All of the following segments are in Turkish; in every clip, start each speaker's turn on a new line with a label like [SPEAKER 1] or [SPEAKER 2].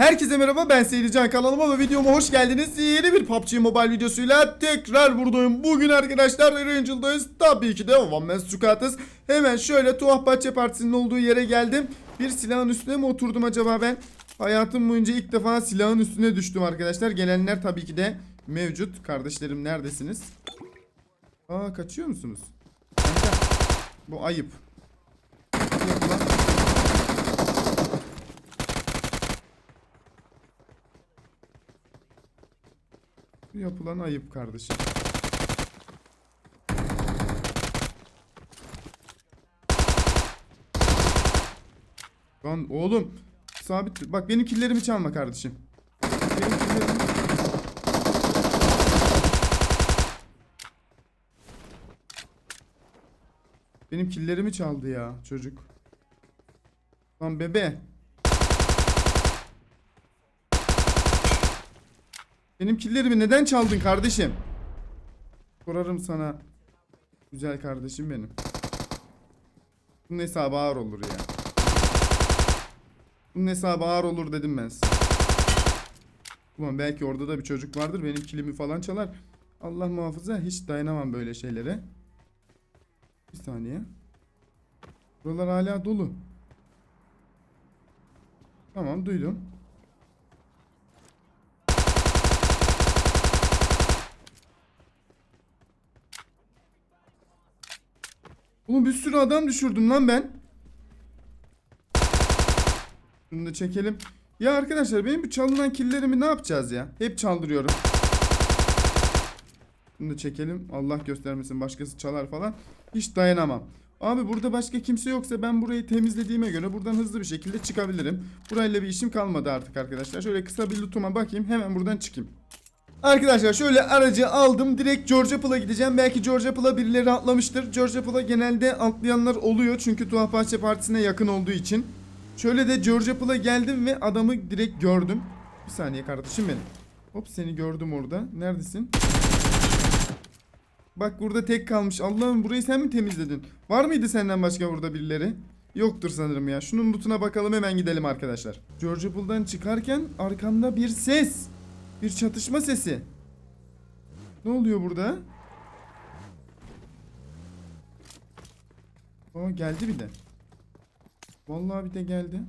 [SPEAKER 1] Herkese merhaba ben Seyircan kanalıma ve videoma hoş geldiniz. Yeni bir PUBG Mobile videosuyla tekrar buradayım. Bugün arkadaşlar Rangel'dayız. Tabii ki de One Man Squad'ız. Hemen şöyle Tuhaf Bahçe Partisi'nin olduğu yere geldim. Bir silahın üstüne mi oturdum acaba ben? Hayatım boyunca ilk defa silahın üstüne düştüm arkadaşlar. Gelenler tabii ki de mevcut. Kardeşlerim neredesiniz? Aa kaçıyor musunuz? Bu ayıp. Yok lan. Bu yapılan ayıp kardeşim. Lan oğlum sabit. Bak benim killerimi çalma kardeşim. Benim killerimi... Benim killerimi çaldı ya çocuk. Lan bebe. Benim killerimi neden çaldın kardeşim? Sorarım sana. Güzel kardeşim benim. Bunun hesabı ağır olur ya. Bunun hesabı ağır olur dedim ben size. Ulan belki orada da bir çocuk vardır benim kilimi falan çalar. Allah muhafaza hiç dayanamam böyle şeylere. Bir saniye. Buralar hala dolu. Tamam duydum. Oğlum bir sürü adam düşürdüm lan ben. Bunu da çekelim. Ya arkadaşlar benim bu çalınan killerimi ne yapacağız ya? Hep çaldırıyorum. Bunu da çekelim. Allah göstermesin başkası çalar falan. Hiç dayanamam. Abi burada başka kimse yoksa ben burayı temizlediğime göre buradan hızlı bir şekilde çıkabilirim. Burayla bir işim kalmadı artık arkadaşlar. Şöyle kısa bir lootuma bakayım. Hemen buradan çıkayım. Arkadaşlar şöyle aracı aldım. Direkt George Apple'a gideceğim. Belki George Apple'a birileri atlamıştır. George Apple'a genelde atlayanlar oluyor. Çünkü Tuhaf Bahçe Partisi'ne yakın olduğu için. Şöyle de George Apple'a geldim ve adamı direkt gördüm. Bir saniye kardeşim benim. Hop seni gördüm orada. Neredesin? Bak burada tek kalmış. Allah'ım burayı sen mi temizledin? Var mıydı senden başka burada birileri? Yoktur sanırım ya. Şunun lootuna bakalım hemen gidelim arkadaşlar. George Apple'dan çıkarken arkamda bir ses. Bir çatışma sesi. Ne oluyor burada? Aa geldi bir de. Vallahi bir de geldi.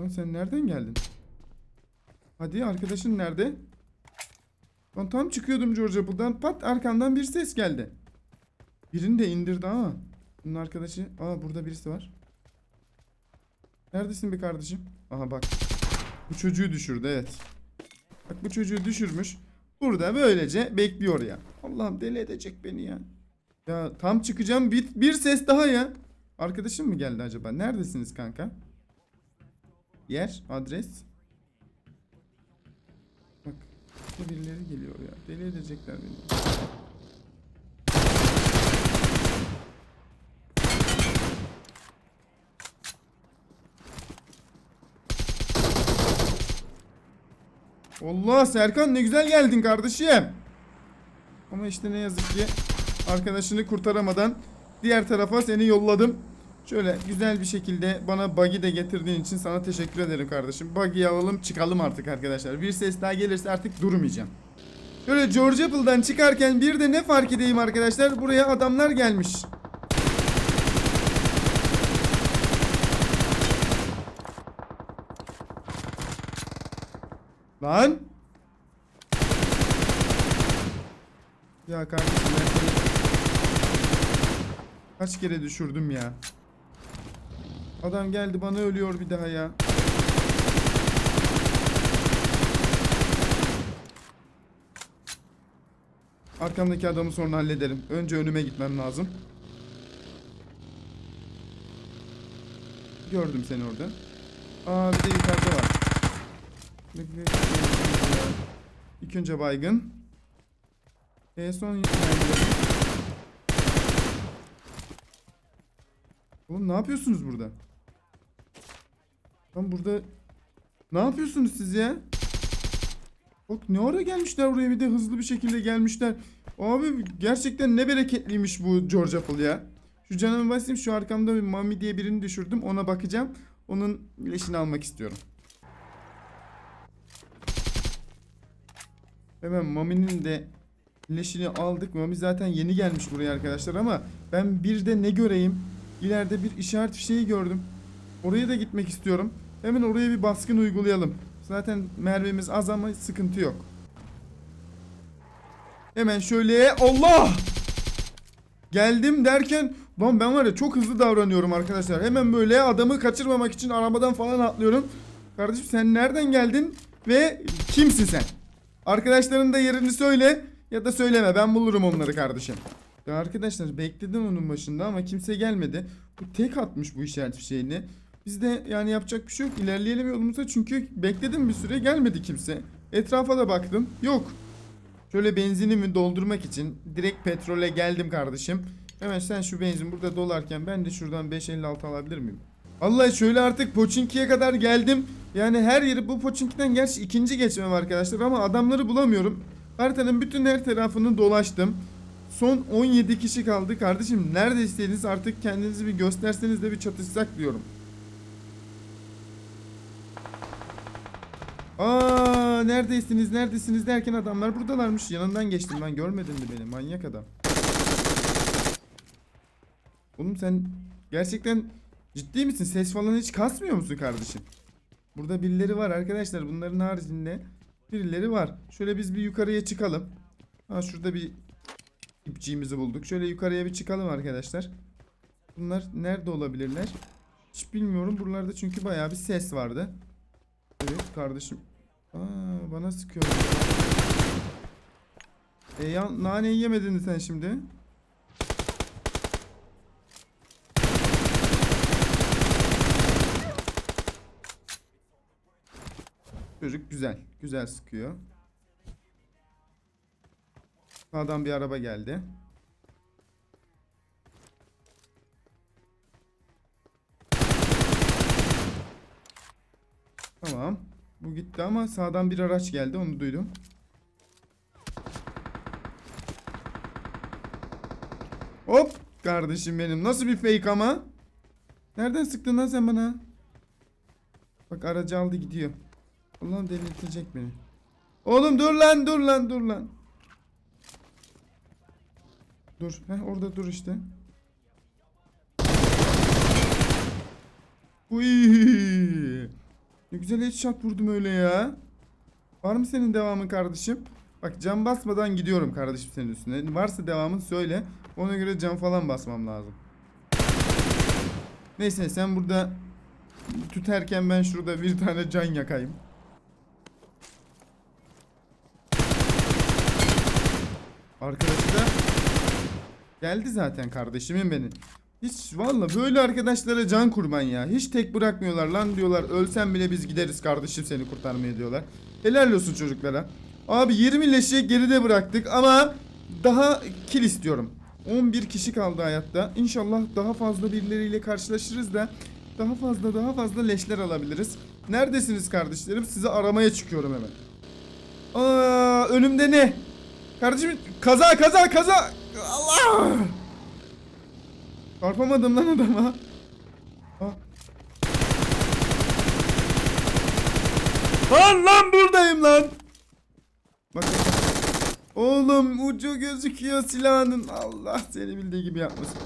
[SPEAKER 1] Lan sen nereden geldin? Hadi arkadaşın nerede? Lan tam çıkıyordum George Apple'dan pat arkamdan bir ses geldi. Birini de indirdi ha. Bunun arkadaşı. Aa burada birisi var. Neredesin be kardeşim? Aha bak. Bu çocuğu düşürdü evet. Bak bu çocuğu düşürmüş. Burada böylece bekliyor ya. Allah'ım deli edecek beni ya. Ya tam çıkacağım bir, bir ses daha ya. Arkadaşım mı geldi acaba? Neredesiniz kanka? Yer, adres. Bak birileri geliyor ya. Deli edecekler beni. Allah Serkan ne güzel geldin kardeşim. Ama işte ne yazık ki arkadaşını kurtaramadan diğer tarafa seni yolladım. Şöyle güzel bir şekilde bana buggy de getirdiğin için sana teşekkür ederim kardeşim. Buggy'yi alalım çıkalım artık arkadaşlar. Bir ses daha gelirse artık durmayacağım. Şöyle George Apple'dan çıkarken bir de ne fark edeyim arkadaşlar. Buraya adamlar gelmiş. Lan. Ya kardeşim ben seni kaç kere düşürdüm ya. Adam geldi bana ölüyor bir daha ya. Arkamdaki adamı sonra hallederim. Önce önüme gitmem lazım. Gördüm seni orada. Aa bir de yukarıda var. İlk önce baygın. E son Oğlum ne yapıyorsunuz burada? Lan burada ne yapıyorsunuz siz ya? Bak ne ara gelmişler buraya bir de hızlı bir şekilde gelmişler. Abi gerçekten ne bereketliymiş bu George Apple ya. Şu canımı basayım şu arkamda bir Mami diye birini düşürdüm ona bakacağım. Onun leşini almak istiyorum. Hemen Mami'nin de leşini aldık. Mami zaten yeni gelmiş buraya arkadaşlar ama ben bir de ne göreyim? İleride bir işaret fişeği gördüm. Oraya da gitmek istiyorum. Hemen oraya bir baskın uygulayalım. Zaten mermimiz az ama sıkıntı yok. Hemen şöyle Allah! Geldim derken lan ben var ya çok hızlı davranıyorum arkadaşlar. Hemen böyle adamı kaçırmamak için arabadan falan atlıyorum. Kardeşim sen nereden geldin ve kimsin sen? Arkadaşların da yerini söyle ya da söyleme ben bulurum onları kardeşim. Ya arkadaşlar bekledim onun başında ama kimse gelmedi. Bu tek atmış bu işaret fişeğini. Biz de yani yapacak bir şey yok. İlerleyelim yolumuza çünkü bekledim bir süre gelmedi kimse. Etrafa da baktım. Yok. Şöyle benzinimi doldurmak için direkt petrole geldim kardeşim. Hemen sen şu benzin burada dolarken ben de şuradan 5.56 alabilir miyim? Vallahi şöyle artık Poçinki'ye kadar geldim. Yani her yeri bu Poçinki'den gerçi ikinci geçmem arkadaşlar ama adamları bulamıyorum. Haritanın bütün her tarafını dolaştım. Son 17 kişi kaldı kardeşim. Neredeyseniz artık kendinizi bir gösterseniz de bir çatışsak diyorum. Aa neredesiniz neredesiniz derken adamlar buradalarmış. Yanından geçtim ben görmedin mi beni manyak adam. Oğlum sen gerçekten ciddi misin? Ses falan hiç kasmıyor musun kardeşim? Burada birileri var arkadaşlar. Bunların haricinde birileri var. Şöyle biz bir yukarıya çıkalım. Ha şurada bir ipçiğimizi bulduk. Şöyle yukarıya bir çıkalım arkadaşlar. Bunlar nerede olabilirler? Hiç bilmiyorum. Buralarda çünkü bayağı bir ses vardı. Evet kardeşim. Aa bana sıkıyor. E ya naneyi yemedin sen şimdi? Çocuk güzel. Güzel sıkıyor. Sağdan bir araba geldi. Tamam. Bu gitti ama sağdan bir araç geldi. Onu duydum. Hop kardeşim benim. Nasıl bir fake ama? Nereden sıktın lan sen bana? Bak aracı aldı gidiyor. Allah'ım delirtecek beni. Oğlum dur lan dur lan dur lan. Dur. Heh, orada dur işte. Uy. Ne güzel headshot vurdum öyle ya. Var mı senin devamın kardeşim? Bak cam basmadan gidiyorum kardeşim senin üstüne. Varsa devamın söyle. Ona göre cam falan basmam lazım. Neyse sen burada tüterken ben şurada bir tane can yakayım. Arkadaşı da geldi zaten kardeşimin benim. Hiç valla böyle arkadaşlara can kurban ya. Hiç tek bırakmıyorlar lan diyorlar. Ölsen bile biz gideriz kardeşim seni kurtarmaya diyorlar. Helal olsun çocuklara. Abi 20 leşi geride bıraktık ama daha kill istiyorum. 11 kişi kaldı hayatta. İnşallah daha fazla birileriyle karşılaşırız da daha fazla daha fazla leşler alabiliriz. Neredesiniz kardeşlerim? Sizi aramaya çıkıyorum hemen. Aa, önümde ne? Kardeşim kaza kaza kaza. Allah! Çarpamadım lan adama. Ah. Lan lan buradayım lan. Bak. Oğlum ucu gözüküyor silahının. Allah seni bildiği gibi yapmasın.